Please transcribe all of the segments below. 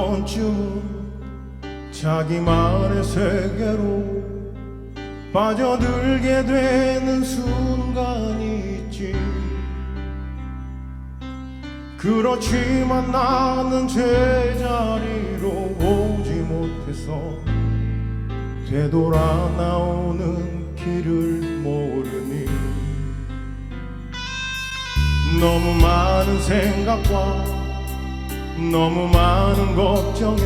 번쯤 자기만의 세계로 빠져들게 되는 순간이 있지. 그렇지만 나는 제자리로 오지 못해서 되돌아 나오는 길을 모르니. 너무 많은 생각과 너무 많은 걱정에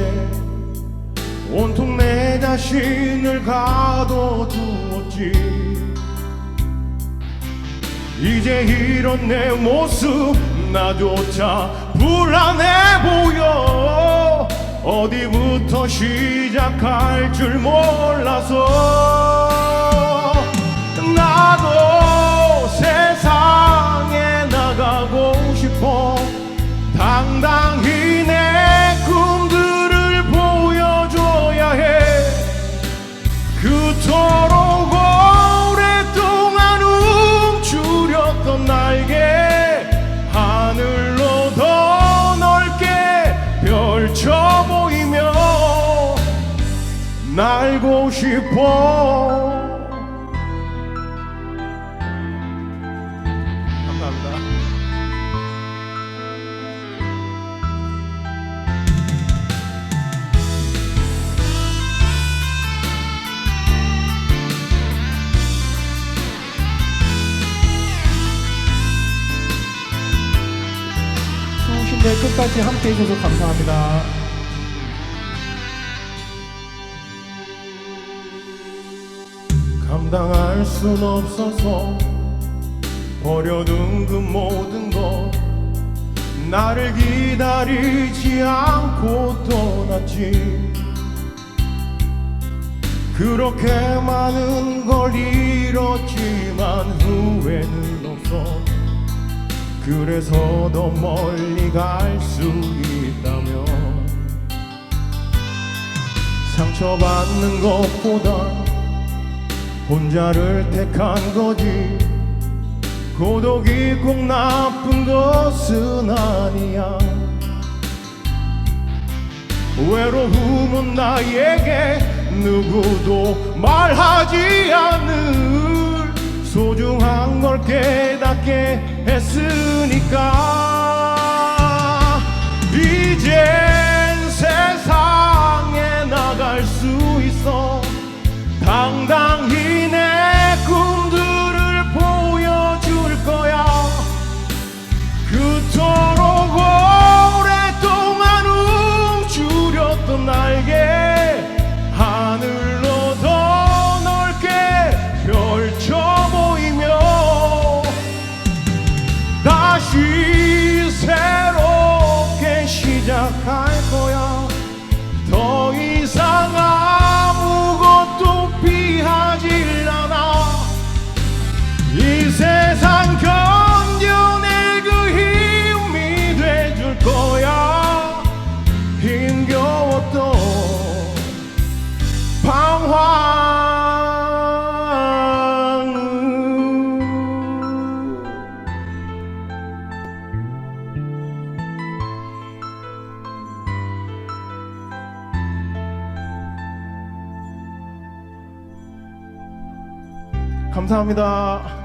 온통 내 자신을 가둬두었지. 이제 이런 내 모습 나조차 불안해 보여. 어디부터 시작할 줄 몰라서 나도 세상 날고 싶어 감사합니다. 추우신데 끝까지 함께 해주셔서 감사합니다. 감당할 순 없어서 버려둔 그 모든 것 나를 기다리지 않고 떠났지. 그렇게 많은 걸 잃었지만 후회는 없어. 그래서 더 멀리 갈 수 있다면 상처받는 것보다 혼자를 택한 거지. 고독이 꼭 나쁜 것은 아니야. 외로움은 나에게 누구도 말하지 않을. 소중한 걸 깨닫게 했으니까 감사합니다.